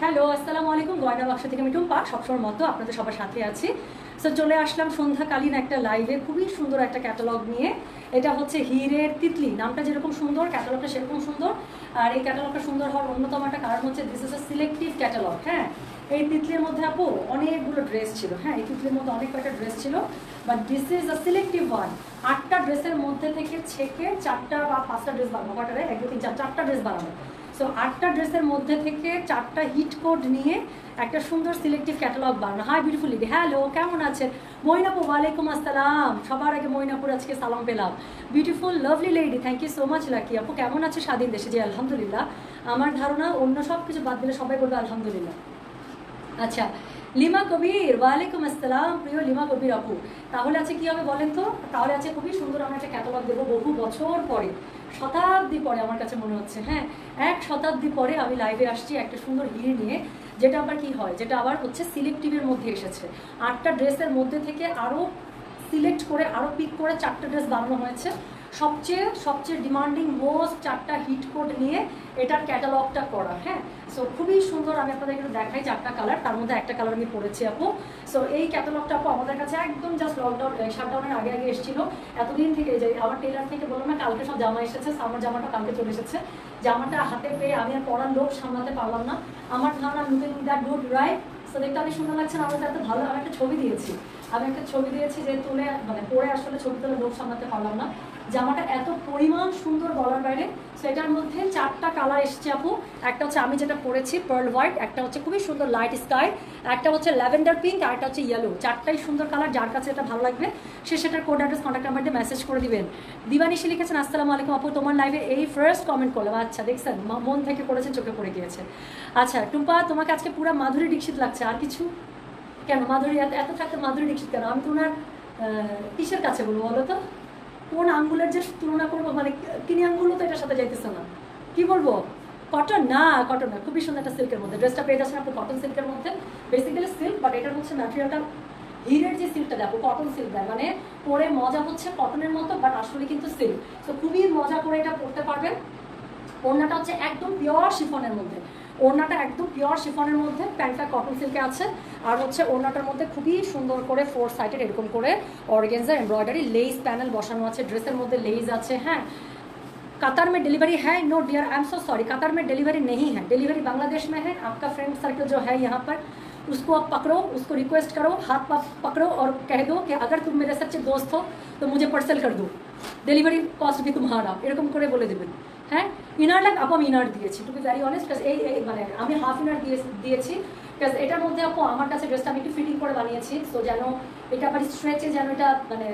Hello, আসসালামু আলাইকুম। গয়না বাক্স থেকে আমি টুম্পা, সবসময় মতো আপনাদের সবার সাথে আছি। সো চলে আসলাম সন্ধ্যাকালীন একটা লাইভে খুবই সুন্দর একটা ক্যাটালগ নিয়ে। এটা হচ্ছে হিরের তিতলি। নামটা যেরকম সুন্দর ক্যাটালগটা সেরকম সুন্দর। আর এই ক্যাটালগটা সুন্দর হওয়ার অন্যতম একটা কারণ হচ্ছে this is a selective catalogue হ্যাঁ? এই তিতলির মধ্যে আপু অনেকগুলো ড্রেস ছিল হ্যাঁ? এই তিতলির মধ্যে অনেক কয়েকটা ড্রেস ছিল। But this is a selective one আটটা ড্রেসের মধ্যে থেকে ছেকে চারটা বা পাঁচটা ড্রেস বানানো কটারে এক দু তিন, চার, চারটা ড্রেস বানাবো। সো আটটা ড্রেসের মধ্যে থেকে চারটা হিট কোড নিয়ে একটা সুন্দর সিলেক্টিভ ক্যাটালগ বানানো। হাই বিউটিফুল লিডি হ্যালো কেমন আছেন? ময়নাপু ওয়ালাইকুম আসসালাম। সবার আগে মইনাপুর আজকে সালাম পেলাম। Beautiful lovely lady thank you so much Lucky আপু। কেমন আছে স্বাধীন দেশে? যে আলহামদুলিল্লাহ। আমার ধারণা অন্য সব কিছু বাদ দিলে সবাই বলবে আলহামদুলিল্লাহ। আচ্ছা লিমা কবির, ওয়ালাইকুম আসসালাম। প্রিয় লিমা কবির আপু, তাহলে আছে কি হবে বলেন তো? তাহলে আছে খুবই সুন্দর আমরা একটা ক্যাটালগ দেবো বহু বছর পরে, শতাব্দী পরে আমার কাছে মনে হচ্ছে হ্যাঁ? এক শতাব্দী পরে আমি লাইভে আসছি একটা সুন্দর হিরে নিয়ে, যেটা আবার কি হয়, যেটা আবার হচ্ছে সিলেক্টিভের মধ্যে এসেছে। আটটা ড্রেসের মধ্যে থেকে আরও সিলেক্ট করে আরও পিক করে চারটা ড্রেস বানানো হয়েছে। সবচেয়ে সবচেয়ে ডিমান্ডিং মোস্ট চারটা হিট কোড নিয়ে এটার ক্যাটালগটা করা হ্যাঁ? সো খুবই সুন্দর আমি আপনাদের একটু দেখাই চারটা কালার তার মধ্যে একটা কালার আমি পরেছি আপু। সো এই ক্যাটালগটা আপু আমাদের কাছে একদম জাস্ট লকডাউন শাটডাউনের আগে আগে এসেছিল। এতদিন থেকে যে আমার টেলার থেকে বললাম না, কালকে সব জামা এসেছে আমার জামাটা কালকে চলে এসেছে। জামাটা হাতে পেয়ে আমি আর পরার লোক সামলাতে পারলাম না। আমার ধারণা looking that good right so দেখতে অনেক সুন্দর লাগছে, আমাদের এত ভালো, আমি একটা ছবি দিয়েছি। আমি একটা ছবি দিয়েছি যে তুলে মানে পরে আসলে ছবি তুলে লোক সামলাতে পারলাম না। জামাটা এত পরিমাণ সুন্দর বলার বাইরে, সেটার মধ্যে চারটা কালার এসছে আপু। একটা হচ্ছে আমি যেটা পরেছি পার্ল হোয়াইট একটা হচ্ছে খুবই সুন্দর লাইট স্কাই একটা হচ্ছে ল্যাভেন্ডার পিঙ্ক আর একটা হচ্ছে ইয়েলো চারটাই সুন্দর কালার যার কাছে এটা ভালো লাগবে, সে সেটার কোড অ্যাড্রেস কন্ট্যাক্ট নাম্বার দিয়ে মেসেজ করে দিবেন। দিবানিশি লিখেছেন, আসসালামু আলাইকুম আপু, তোমার লাইভে এই ফার্স্ট কমেন্ট করলাম। আচ্ছা দেখছেন মন থেকে করেছেন চোখে পড়ে গিয়েছে। আচ্ছা টুম্পা, তোমাকে আজকে পুরো মাধুরী দীক্ষিত লাগছে, আর কিছু? কেন? মাধুরী, এত এত থাকতে মাধুরী দীক্ষিত কেন? আমি তো ওনার কিসের কাছে বলব বলো তো? কোন আঙ্গুলের যে তুলনা করব? মানে কিনি আঙ্গুলও তো এটার সাথে যাইতেছে না। কি বলব? কটন না কটন না, খুবই সুন্দর একটা সিল্কের মধ্যে। ড্রেসটা পেয়ে যাচ্ছেন আপনি কটন সিল্কের মধ্যে। বেসিক্যালি সিল্ক বাট এটার হচ্ছে ম্যাটেরিয়ালটা হিরের যে সিল্কটা দেখো কটন সিল্ক দেয়। মানে পরে মজা হচ্ছে কটনের মতো বাট আসলে কিন্তু সিল্ক তো খুবই মজা করে এটা পরতে পারবেন। ওড়নাটা হচ্ছে একদম পিওর শিফনের মধ্যে। ওড়নাটা একদম পিওর শিফনের মধ্যে প্যান্টটা কটন সিল্কে আছে আর হচ্ছে ওড়নাটার মধ্যে খুবই সুন্দর করে ফোর সাইডের এরকম করে অর্গেন্সার এমব্রয়ডারি লেস প্যানেল বসানো আছে ড্রেসের মধ্যে লেস আছে হ্যাঁ कतार में डिलीवरी है no dear I am so sorry कतार में डिलीवरी नहीं है डिलीवरी बांग्लादेश में है आपका फ्रेंड सर्कल जो है यहाँ पर उसको आप पकड़ो उसको रिक्वेस्ट करो हाथ पाथ पकड़ो और कह दो कि अगर तुम मेरे सच्चे दोस्त हो तो मुझे पार्सल कर दो ডেলিভারি কস্ট বি তোমারা এরকম করে বলে দেবেন হ্যাঁ ইনার লাগ আপু আমি ইনার দিয়েছি টু বি ভ্যারি অনেস্ট এই এই মানে আমি হাফ ইনার দিয়ে, দিয়েছি বিকজ এটার মধ্যে আপু আমার কাছে ড্রেসটা আমি একটু ফিটিং করে বানিয়েছি সো যেন এটা আবার স্ট্রেচে যেন এটা মানে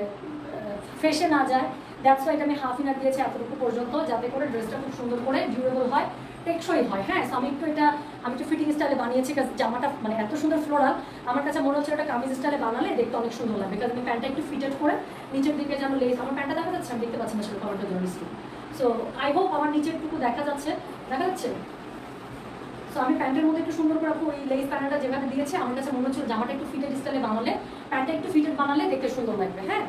ফ্রেশে না যায় দ্যাটস ওয়াই এটা আমি হাফ ইনার দিয়েছি এতটুকু পর্যন্ত, যাতে করে ড্রেসটা খুব সুন্দর করে ডিউরেবল হয়, টেকসই হয় হ্যাঁ আমি একটু এটা, আমি একটু ফিটিং স্টাইলে বানিয়েছি কারণ জামাটা মানে এত সুন্দর ফ্লোরাল আমার কাছে মনে হচ্ছে এটা কামিজ স্টাইলে বানালে দেখতে অনেক সুন্দর লাগবে কারণ আমি প্যান্টটা একটু ফিটেড করে, নিচের দিকে যেন লেস আমার প্যান্টটা দেখা যাচ্ছে? আমি দেখতে পাচ্ছি না সেটা কভারটা জন্য সো আই হোপ আমার নিচের টুকু দেখা যাচ্ছে। দেখা যাচ্ছে? সো আমি প্যান্টের মধ্যে একটু সুন্দর করে ওই লেস প্যান্টটা যেভাবে দিয়েছে, আমার কাছে মনে হচ্ছে জামাটা একটু ফিটেড স্টাইলে বানালে, প্যান্টটা একটু ফিটেড বানালে দেখতে সুন্দর লাগবে হ্যাঁ?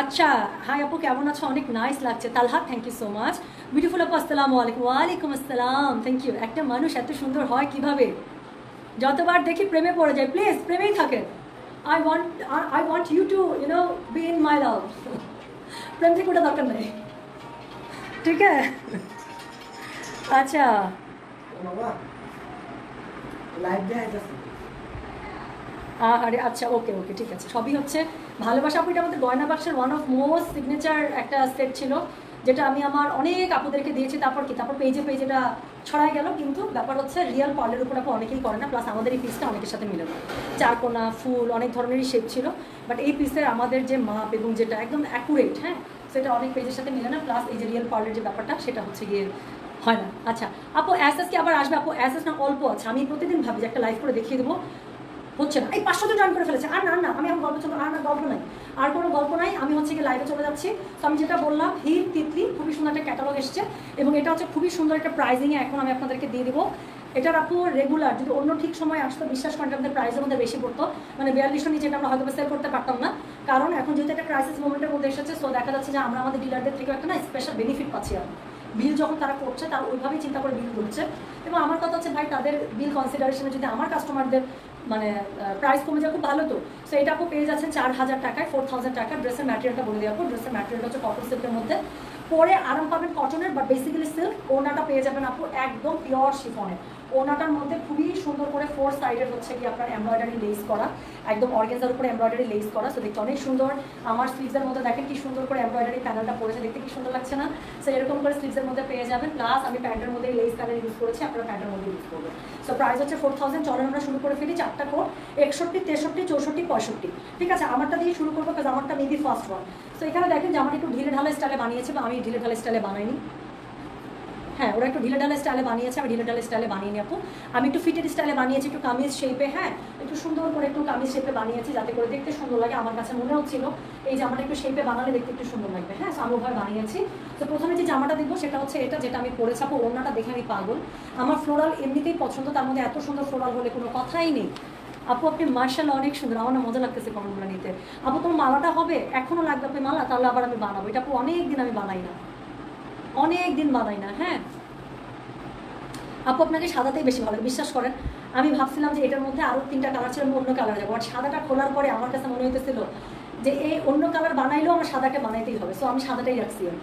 আচ্ছা হাই আপু, কেমন আছো? অনেক নাইস লাগছে। Talha thank you so much beautiful আপু, আসসালামু আলাইকুম। ওয়ালাইকুম আসসালাম থ্যাংক ইউ একটা মানুষ এত সুন্দর হয় কীভাবে? যতবার দেখি প্রেমে পড়ে যায় প্লিজ প্রেমেই থাকেন I want I want you to you know be in my love প্রেম কোটা দরকার নেই। ঠিক আছে? আচ্ছা। আরে আচ্ছা ওকে ওকে ঠিক আছে। সবই হচ্ছে ভালোবাসা আপু এটা আমাদের গয়না বাক্সের ওয়ান অফ মোস্ট সিগনেচার একটা সেট ছিল যেটা আমি আমার অনেক আপুদেরকে দিয়েছি তারপর কি? তারপর পেজে পেজে এটা ছড়াই গেল, কিন্তু ব্যাপার হচ্ছে রিয়াল পার্লের উপর অনেকেই করে না প্লাস আমাদের এই পিসটা অনেকের সাথে মিলে না। চারকোনা, ফুল, অনেক ধরনেরই শেপ ছিল বাট এই পিসের আমাদের যে মাপ এবং যেটা একদম অ্যাকুরেট হ্যাঁ সেটা অনেক পেজের সাথে মিলে না প্লাস এই যে রিয়েল পার্লের যে ব্যাপারটা, সেটা হচ্ছে গিয়ে হয় না। আচ্ছা আপু অ্যাসেস কি আবার আসবে? আপু অ্যাসেস না অল্প আছে? আমি প্রতিদিন ভাবি যে একটা লাইভ করে দেখিয়ে দেবো। হচ্ছে না এই পাঁচশো জন জয়েন করে ফেলেছে। আর না না, আমি এখন গল্প চলো আর না, গল্প নাই। আর কোনো গল্প নাই, আমি হচ্ছে কি লাইভে চলে যাচ্ছি। তো আমি যেটা বললাম হির তিতলি, খুবই সুন্দর একটা ক্যাটালগ এসছে। এবং এটা হচ্ছে খুবই সুন্দর একটা প্রাইজিংয়ে এখন আমি আপনাদেরকে দিয়ে দেবো। এটার আপু রেগুলার যদি অন্য ঠিক সময় আসতো, বিশ্বাস করেন আমাদের প্রাইসের মধ্যে বেশি পড়তো। মানে বিয়াল্লিশশো নিচে এটা আমরা হয়তো সেল করতে পারতাম না। কারণ এখন যেহেতু একটা ক্রাইসিস মোমেন্টের মধ্যে এসেছে সো দেখা যাচ্ছে যে আমরা আমাদের ডিলারদের থেকে একটা না স্পেশাল বেনিফিট পাচ্ছি এখন বিল যখন তারা করছে, তারা ওইভাবেই চিন্তা করে বিল করছে। এবং আমার কথা হচ্ছে, ভাই, তাদের বিল কনসিডারেশনে যদি আমার কাস্টমারদের মানে প্রাইস কমে যায়, খুব ভালো তো। সো এটা আপু পেয়ে যাচ্ছেন চার হাজার টাকায় ফোর থাউজেন্ড টাকা ড্রেসের ম্যাটেরিয়ালটা বলে দেওয়া ড্রেসের ম্যাটেরিয়ালটা হচ্ছে কটন সিল্কের মধ্যে। পরে আরাম পাবেন কটনের বাট বেসিক্যালি সিল্ক ওনাটা পেয়ে যাবেন আপু, একদম পিওর শিফনের ওনাটার মধ্যে খুবই সুন্দর করে ফোর সাইডের হচ্ছে কি আপনার এমব্রয়ডারি লেস করা। একদম অর্গেন্সার উপরে এমব্রয়ডারি লেস করা। সো দেখতে অনেক সুন্দর। আমার স্লিভসের মধ্যে দেখেন কি সুন্দর করে এমব্রয়ডারি প্যানেলটা পড়েছে। দেখতে কি সুন্দর লাগছে না? সো এরকম করে স্লিভসের মধ্যে পেয়ে যাবেন। প্লাস আমি প্যান্টের মধ্যে লেস প্যানেল ইউজ করেছি। আপনারা প্যান্টের মধ্যে ইউজ করবেন। সো প্রাইস হচ্ছে ফোর থাউজেন্ড চলেন আমরা শুরু করে ফেলি চারটা কোড একষট্টি, তেষট্টি, চৌষট্টি, পঁয়ষট্টি। ঠিক আছে, আমারটা দিয়ে শুরু করব কাজ আমারটা মেবি ফার্স্ট ওয়ান সো এখানে দেখেন যে আমার একটু ঢিলে ঢালা স্টাইলে বানিয়েছে বা আমি ঢিলে ঢালা স্টাইলে বানাইনি। হ্যাঁ ওরা একটু ঢিলে ঢালা স্টাইলে বানিয়েছে, আমি ঢিলে ঢালা স্টাইলে বানিয়ে আপু আমি একটু ফিটের স্টাইলে বানিয়েছি, একটু কামিজ শেপে হ্যাঁ একটু সুন্দর করে একটু কামিজ শেপে বানিয়েছি যাতে করে দেখতে সুন্দর লাগে। আমার কাছে মনে হচ্ছিল এই জামাটা একটু শেপে বানালে দেখতে একটু সুন্দর লাগবে। হ্যাঁ আমি ওভাবে বানিয়েছি। তো প্রথমে যে জামাটা দেখব সেটা হচ্ছে এটা, যেটা আমি পরে ছাপো ওড়নাটা দেখে আমি পাগল। আমার ফ্লোরাল এমনিতেই পছন্দ, তার মধ্যে এত সুন্দর ফ্লোরাল হলে কোনো কথাই নেই। আপু, আপনি মার্শাল অনেক সুন্দর, আমার না মজা লাগতেছে কমেন্টগুলো নিতে। আপু, তোমার মালাটা হবে? এখনও লাগবে আপনি মালা? তাহলে আবার আমি বানাবো। এটা আপু অনেক দিন আমি বানাই না। অনেক দিন বানাই না হ্যাঁ? আপু আপনাকে সাদাতেই বেশি ভালো বিশ্বাস করেন। আমি ভাবছিলাম যে এটার মধ্যে আরও তিনটা কালার ছিল অন্য কালার যাব। আর সাদাটা খোলার পরে আমার কাছে মনে হইতেছিল যে এই অন্য কালার বানাইলেও আমার সাদাকে বানাইতেই হবে। সো আমি সাদাটাই রাখছি আমি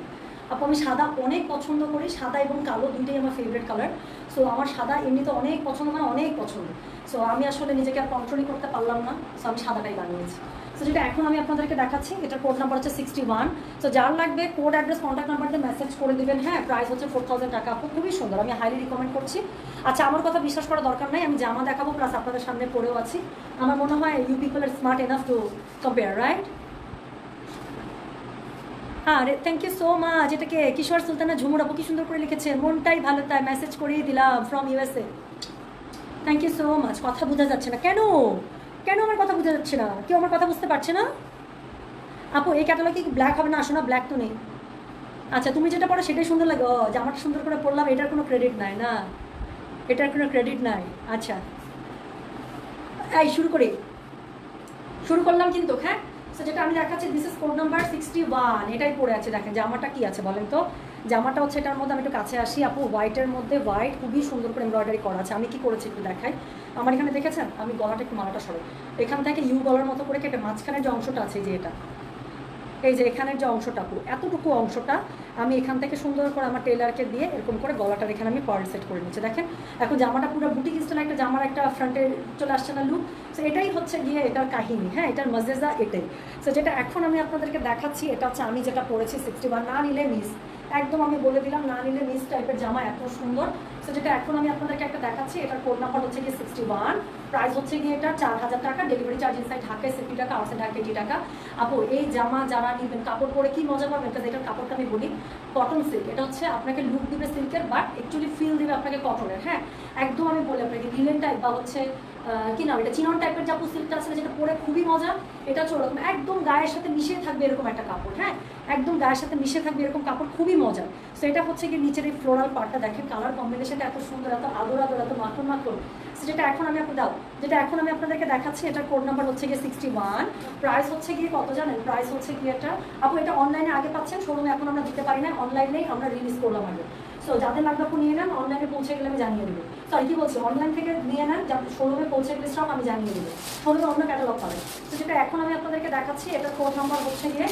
আপু, আমি সাদা অনেক পছন্দ করি, সাদা এবং কালো দুইটাই আমার ফেভারিট কালার সো আমার সাদা এমনিতে অনেক পছন্দ মানে অনেক পছন্দ। সো আমি আসলে নিজেকে আর কন্ট্রোলই করতে পারলাম না। সো আমি সাদাটাই বানিয়েছি। সো যেটা এখন আমি আপনাদেরকে দেখাচ্ছি এটার কোড নাম্বার হচ্ছে সিক্সটি ওয়ান সো যার লাগবে কোড অ্যাড্রেস কন্ট্যাক্ট নাম্বার দিয়ে মেসেজ করে দেবেন। হ্যাঁ প্রাইস হচ্ছে ফোর থাউজেন্ড টাকা। আপু খুবই সুন্দর। আমি হাইলি রিকমেন্ড করছি। আচ্ছা আমার কথা বিশ্বাস করা দরকার নাই। আমি জামা দেখাবো প্লাস আপনাদের সামনে পড়েও আছি। আমার মনে হয় you people are smart enough to compare right হ্যাঁ রে থ্যাংক ইউ সো মাচ এটাকে কিশোর সুলতানা ঝুমুর আপু, কি সুন্দর করে লিখেছে। মনটাই ভালো, তাই মেসেজ করিয়ে দিলাম from USA thank you so much কথা বোঝা যাচ্ছে না। কেন? কেন আমার কথা বোঝা যাচ্ছে না? কেউ আমার কথা বুঝতে পারছে না? আপু, এই ক্যাটালগ কি ব্ল্যাক হবে না? আসো না ব্ল্যাক তো নেই। আচ্ছা তুমি যেটা পড়ো সেটাই সুন্দর লাগে। ও জামাটা সুন্দর করে পড়লাম, এটার কোনো ক্রেডিট নাই না? এটার কোনো ক্রেডিট নাই। আচ্ছা। এই, শুরু করি। শুরু করলাম কিন্তু হ্যাঁ? সো যেটা আমি দেখাচ্ছি this is code number sixty one এটাই পড়ে আছে, দেখেন জামাটা কি আছে বলেন তো? জামাটা হচ্ছে এটার মধ্যে আমি একটু কাছে আসি। আপু হোয়াইটের মধ্যে হোয়াইট খুবই সুন্দর করে এমব্রয়ডারি করা আছে। আমি কি করেছি একটু দেখাই। আমার এখানে দেখেছেন? আমি গলাটা একটু মালাটা সরাই। এখান থেকে ইউ গলার মতো করে কেটে মাঝখানের যে অংশটা আছে যে এটা। এই যে এখানের যে অংশটা পুরো এতটুকু অংশটা আমি এখান থেকে সুন্দর করে আমার টেলারকে দিয়ে এরকম করে গলাটার এখানে আমি পার্ল সেট করে নিচ্ছি। দেখেন, এখন জামাটা পুরো বুটিক স্টাইল একটা জামার একটা ফ্রন্টে চলে আসছে না লুক সো এটাই হচ্ছে গিয়ে এটার কাহিনী। হ্যাঁ এটার মজেজা এটাই। সো যেটা এখন আমি আপনাদেরকে দেখাচ্ছি, এটা হচ্ছে আমি যেটা পরেছি সিক্সটি ওয়ান না নিলে মিস একদম আমি বলে দিলাম, না নিলে মিস টাইপের জামা এত সুন্দর। সো যেটা এখন আমি আপনাদেরকে একটা দেখাচ্ছি, এটার কোড নাম্বার হচ্ছে গিয়ে সিক্সটি ওয়ান প্রাইস হচ্ছে গিয়ে এটা চার হাজার টাকা ডেলিভারি চার্জ ইনসাইড ঢাকায় সিফটি টাকা আউটসাইড ঢাকা এইটি টাকা। আপু, এই জামা যারা নেবেন, কাপড় পরে কি মজা পাবেন? কারণ এটার কাপড়টা আমি বলি কটন সিল্ক এটা হচ্ছে আপনাকে লুক দিবে সিল্কের বাট অ্যাকচুয়ালি ফিল দিবে আপনাকে কটনের হ্যাঁ? একদম আমি বলি আপনাকে লিলেন টাইপ বা হচ্ছে কি নাম এটা? চিনন টাইপের যে সিল্কটা আছে, যেটা পরে খুবই মজা, এটা হচ্ছে ওরকম একদম গায়ের সাথে মিশে থাকবে এরকম একটা কাপড় হ্যাঁ? একদম গায়ের সাথে মিশে থাকবে এরকম কাপড়, খুবই মজা। সো এটা হচ্ছে কি নিচের এই ফ্লোরাল পার্টটা দেখেন কালার কম্বিনেশনটা এত সুন্দর, এত আদর আদর, এত মাখন মাখন। যেটা এখন আমি আপনার দাও, যেটা এখন আমি আপনাদেরকে দেখাচ্ছি, এটার কোড নাম্বার হচ্ছে গিয়ে সিক্সটি ওয়ান প্রাইস হচ্ছে গিয়ে কত জানেন? প্রাইস হচ্ছে গিয়ে এটা আপু, এটা অনলাইনে আগে পাচ্ছেন শোরুমে এখন আমরা দিতে পারি না অনলাইনেই আমরা রিলিজ করলাম আগে। সো যাদের লাগবে আপনি নিয়ে নেন অনলাইনে পৌঁছে গেলে আমি জানিয়ে দেবো। সরি কি বলছি? অনলাইন থেকে নিয়ে নেন যাতে শোরুমে পৌঁছে গেলে স্টক আমি জানিয়ে দেবো। শোরুমে অন্য ক্যাটালগ পাবে তো যেটা এখন আমি আপনাদেরকে দেখাচ্ছি এটা কোড নাম্বার হচ্ছে গিয়ে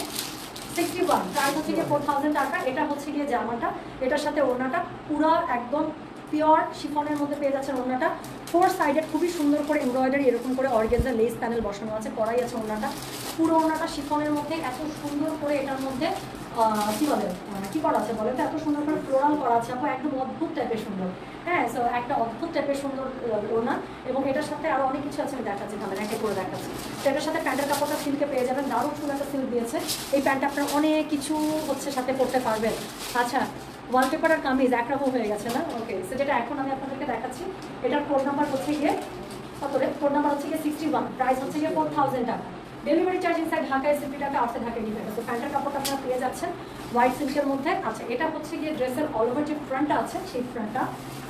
সিক্সটি ওয়ান প্রাইস হচ্ছে গিয়ে ফোর থাউজেন্ড টাকা। এটা হচ্ছে গিয়ে জামাটা। এটার সাথে ওড়নাটা পুরো একদম পিওর শিফনের মধ্যে পেয়ে যাচ্ছেন ওড়নাটা। ফোর সাইডেড খুবই সুন্দর করে এমব্রয়ডারি এরকম করে অর্গেনজার লেস প্যানেল বসানো আছে, করাই আছে ওড়নাটা। পুরো ওড়নাটা শিফনের মধ্যে এত সুন্দর করে এটার মধ্যে কি বলে মানে কি করা আছে বলে তো? এত সুন্দর করে ফ্লোরাল করা আছে। আপু একদম অদ্ভুত টাইপের সুন্দর। হ্যাঁ সো একটা অদ্ভুত টাইপের সুন্দর ওড়না। এবং এটার সাথে আরও অনেক কিছু আছে, আমি দেখাচ্ছি তাহলে, একে করে দেখাচ্ছি। তো এটার সাথে প্যান্টের কাপড়টা সিল্কে পেয়ে যাবেন। দারুণ সুন্দর একটা সিল্ক দিয়েছে। এই প্যান্টটা আপনার অনেক কিছু হচ্ছে সাথে করতে পারবেন। আচ্ছা ওয়ালপেপার আর কামিজ একরকম হয়ে গেছে, না? ওকে সো যেটা এখন আমি আপনাদেরকে দেখাচ্ছি, এটার কোড নাম্বার হচ্ছে গিয়ে কত কোড নাম্বার হচ্ছে গিয়ে সিক্সটি ওয়ান প্রাইস হচ্ছে গিয়ে ফোর থাউজেন্ড টাকা। ডেলিভারি চার্জ ইনসাইড ঢাকা এসিপি টাকা আউটসাইড ঢাকা এটি টাকা। তো প্যান্টের কাপড়টা আপনারা পেয়ে যাচ্ছেন হোয়াইট সিল্কের মধ্যে। আচ্ছা এটা হচ্ছে গিয়ে ড্রেসের অল ওভার যে ফ্রন্টটা আছে, সেই ফ্রন্টটা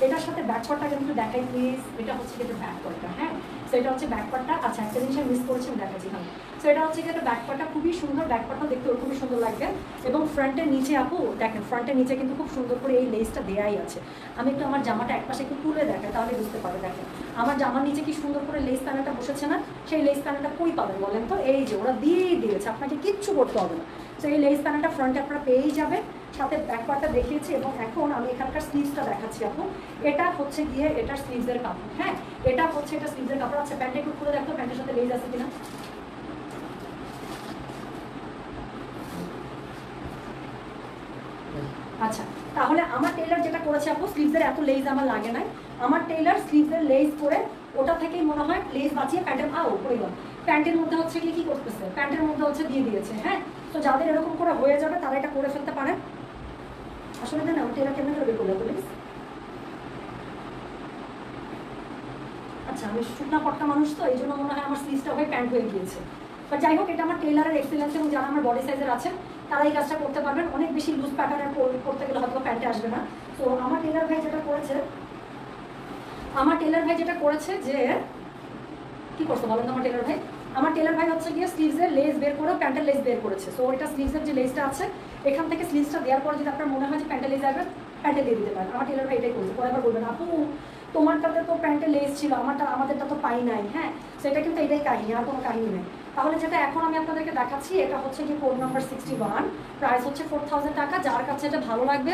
এটার সাথে ব্যাক পার্টটা কিন্তু দেখাই প্লিজ এটা হচ্ছে গিয়ে ব্যাক পার্টটা হ্যাঁ? সো এটা হচ্ছে ব্যাক পার্টটা আচ্ছা একটা জিনিস মিস করেছি, আমি দেখাচ্ছি হ্যাঁ সো এটা হচ্ছে গিয়ে ব্যাক পার্টটা খুবই সুন্দর ব্যাক পার্টটা দেখতে খুবই সুন্দর লাগবে। এবং ফ্রন্টের নিচে আপু, দেখেন ফ্রন্টের নিচে কিন্তু খুব সুন্দর করে এই লেসটা দেয়াই আছে। আমি একটু আমার জামাটা এক পাশে একটু তুলে দেখাই, তাহলে বুঝতে পারবে, দেখেন। আমার জামার নিচে কি সুন্দর করে লেস প্যানেলটা বসেছে না? সেই লেস প্যানেলটা কই পাবেন বলেন তো? এই যে, ওরা দিয়েই দিয়েছে। আপনাকে কিচ্ছু করতে হবে না। তো এই লেস প্যানেলটা ফ্রন্টে আপনারা পেয়েই যাবেন। সাথে ব্যাক দেখিয়েছি এবং এখন আমি এখানকার স্লিভসটা দেখাচ্ছি এখন। এটা হচ্ছে গিয়ে এটার স্লিভসের কাপড় হ্যাঁ? এটা হচ্ছে, এটা স্লিভসের কাপড়। আচ্ছা প্যান্টে একটু খুলে দেখো, প্যান্টের সাথে লেজ আছে কিনা? আচ্ছা তাহলে আমার টেলার যেটা করেছে আপু স্লিভসের এত লেস আমার লাগে নাই। আমার টেলার স্লিভসের লেজ করে ওটা থেকেই মনে হয় লেজ বাঁচিয়ে প্যান্টের আও গেল। প্যান্টের মধ্যে হচ্ছে কি কি করতেছে? প্যান্টের মধ্যে হচ্ছে দিয়ে দিয়েছে হ্যাঁ? তো যাদের এরকম করে হয়ে যাবে, তারা এটা করে ফেলতে পারে। আসলে না ওটা টেলার কেমন করে বের প্লিজ আচ্ছা আমি শুকনা পটকা মানুষ তো এই জন্য মনে হয় আমার স্লিভসটা হয়ে প্যান্ট হয়ে গিয়েছে। বা যাই হোক, এটা আমার টেলারের এক্সেলেন্স এবং যারা আমার বডি সাইজের আছেন, তারা এই কাজটা করতে পারবেন। অনেক বেশি লুজ প্যাটার্নের করতে গেলে হয়তো প্যান্টে আসবে না। তো আমার টেলার ভাই যেটা করেছে, আমার টেলার ভাই যেটা করেছে যে, কি করছে বলেন তো আমার টেলার ভাই? আমার টেলার ভাই হচ্ছে গিয়ে স্লিভসের লেস বের করে প্যান্টের লেস বের করেছে। সো এটা স্লিভসের যে লেসটা আছে, এখান থেকে স্লিভসটা দেওয়ার পরে যদি আপনার মনে হয় যে প্যান্টের লেস আসবে প্যান্টে দিয়ে দিতে পারেন। আমার টেলার ভাই এটাই করেছে। পরে আবার বলবেন, আপু, তোমারটাতে তো প্যান্টের লেস ছিল, আমারটা, আমাদেরটা তো পাই নাই। হ্যাঁ সেটা কিন্তু এটাই কাহিনী, আর কোনো কাহিনী নেই। তাহলে যেটা এখন আমি আপনাদেরকে দেখাচ্ছি, এটা হচ্ছে কি code number sixty one price হচ্ছে ফোর থাউজেন্ড টাকা, যার কাছে এটা ভালো লাগবে,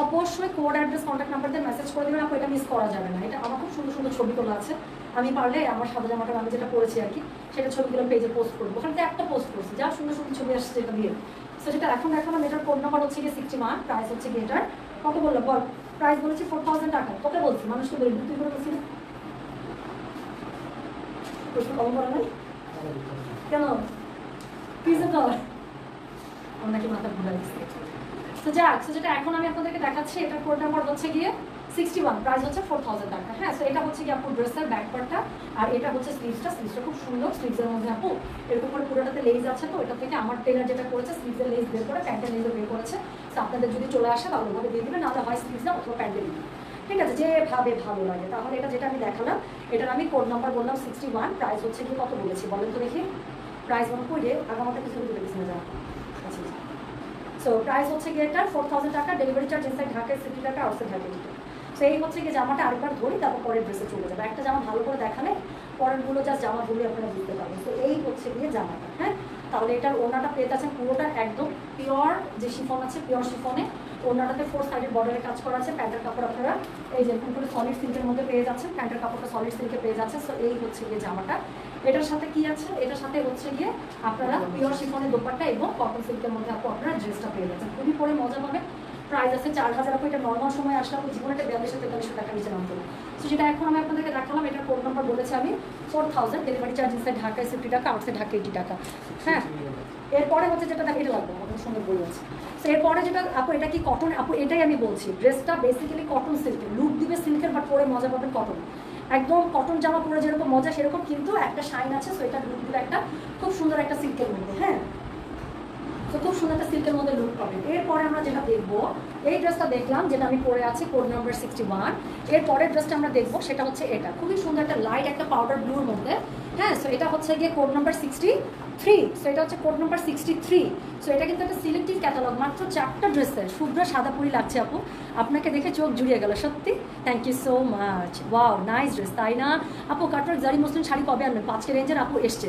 অবশ্যই কোড অ্যাড্রেস কন্ট্যাক্ট নাম্বার দিয়ে মেসেজ করে দেবেন, আপু, এটা মিস করা যাবে না। এটা আমার খুব সুন্দর সুন্দর ছবি তোলা আছে। আমি পারলে আমার সাদা জামাটা আমি যেটা করেছি আর কি, সেটা ছবিগুলো পেজে পোস্ট করব। ওখানে তো একটা পোস্ট করছি, যা সুন্দর সুন্দর ছবি আসছে যেটা দিয়ে। সো যেটা এখন দেখালাম, এটার কোড নাম্বার হচ্ছে গিয়ে সিক্সটি ওয়ান প্রাইস হচ্ছে গিয়ে এটার কত বলল? বল প্রাইস বলেছি ফোর থাউজেন্ড টাকা। তোকে বলছি, মানুষকে বলি তুই করে বলছি প্রশ্ন কম করা নাই? কেন আমার নাকি মাথা ঘুরে দিচ্ছে। তো যাক, so যেটা এখন আমি আপনাদেরকে দেখাচ্ছি, এটা কোড নাম্বার হচ্ছে গিয়ে সিক্সটি ওয়ান প্রাইস হচ্ছে ফোর থাউজেন্ড টাকা। হ্যাঁ সো এটা হচ্ছে গিয়ে আপু ড্রেসের ব্যাক পার্টটা আর এটা হচ্ছে স্লিভসটা স্লিভসটা খুব সুন্দর স্লিভসের মধ্যে আপু, এরকম করে পুরোটাতে লেজ আছে তো, এটা থেকে আমার টেলার যেটা করেছে স্লিভসের লেজ বের করে প্যান্টের লেজও বের করেছে। তো আপনাদের যদি চলে আসে, তাহলে ওভাবে দিয়ে দেবেন, নাহলে হয় স্লিভস না অথবা প্যান্টে দিবেন ঠিক আছে যেভাবে ভালো লাগে। তাহলে এটা যেটা আমি দেখালাম, এটার আমি কোড নাম্বার বললাম সিক্সটি ওয়ান প্রাইস হচ্ছে কি কত বলেছি বলেন তো দেখি। প্রাইস মনে কই রে? আগামাতে কিছু দিতে কিছু না যা। আচ্ছা সো প্রাইস হচ্ছে গিয়ে এটার ফোর থাউজেন্ড টাকা ডেলিভারি চার্জ ইনসাইড ঢাকায় সিটি টাকা আউটসাইড ঢাকা টাকা সো এই হচ্ছে গিয়ে জামাটা আরেকবার ধরি, তারপর পরের ড্রেসে চলে যাবে। একটা জামা ভালো করে দেখালে, পরেরগুলো জাস্ট জামা ধরলে আপনারা বুঝতে পারবেন। তো এই হচ্ছে গিয়ে জামাটা হ্যাঁ? তাহলে এটার ওনাটা পেয়ে যাচ্ছেন পুরোটা একদম পিওর যে শিফন আছে পিওর শিফনে। ওনাটাতে ফোর সাইডের বর্ডারে কাজ করা আছে, প্যান্টের কাপড় আপনারা এই যে এরকম করে সলিড সিল্কের মধ্যে পেয়ে যাচ্ছেন, প্যান্টের কাপড়টা সলিড সিল্কে পেয়ে যাচ্ছে। সো এই হচ্ছে গিয়ে জামাটা। এটার সাথে কি আছে? এটার সাথে হচ্ছে গিয়ে আপনারা পিওর শিফনের দোপাট্টা এবং কটন সিল্কের মধ্যে আপু আপনারা ড্রেসটা পেয়ে যাচ্ছেন। খুবই পরে মজা পাবে প্রাইস আছে চার হাজার আপু এটা নর্মাল সময় আসলে আপনি জীবনে একটা বিয়াল্লিশশো তেতাল্লিশশো টাকা নিচে নাম করুন সো যেটা এখন আমি আপনাদেরকে দেখালাম। এটার কোড নাম্বার বলেছি আমি। Four thousand delivery charge inside ঢাকায় ফিফটি টাকা আউটসাইড ঢাকা এইটি টাকা হ্যাঁ? এরপরে হচ্ছে যেটা দেখ, এটা লাগবে, আমাদের সঙ্গে বই আছে। তো এরপরে যেটা, আপু, এটা কি কটন আপু, এটাই আমি বলছি ড্রেসটা বেসিক্যালি কটন সিল্কের লুক দিবে সিল্কের বাট পরে মজা পাবেন কটন একদম কটন জামা পরে যেরকম মজা, সেরকম কিন্তু একটা শাইন আছে সো এটা লুক দিবে একটা খুব সুন্দর একটা সিল্কের মধ্যে হ্যাঁ? তো খুব সুন্দর একটা সিল্কের মধ্যে লুক পাবেন এরপরে আমরা যেটা দেখব, এই ড্রেসটা দেখলাম, যেটা আমি পরে আছি কোড নাম্বার সিক্সটি ওয়ান এরপরের ড্রেসটা আমরা দেখব, সেটা হচ্ছে এটা। খুবই সুন্দর একটা লাইট একটা পাউডার ব্লুর মধ্যে। হ্যাঁ সো এটা হচ্ছে গিয়ে code number sixty three so এটা হচ্ছে code number sixty three so এটা কিন্তু একটা সিলেক্টিভ ক্যাটালগ মাত্র চারটা ড্রেসের শুভ্র সাদা পুরি লাগছে আপু। আপনাকে দেখে চোখ জুড়িয়ে গেল, সত্যি? Thank you so much wow nice dress তাই না? আপু কাটওয়ার জারি মুসলিম শাড়ি কবে আনবেন? পাঁচকে রেঞ্জের আপু এসছে।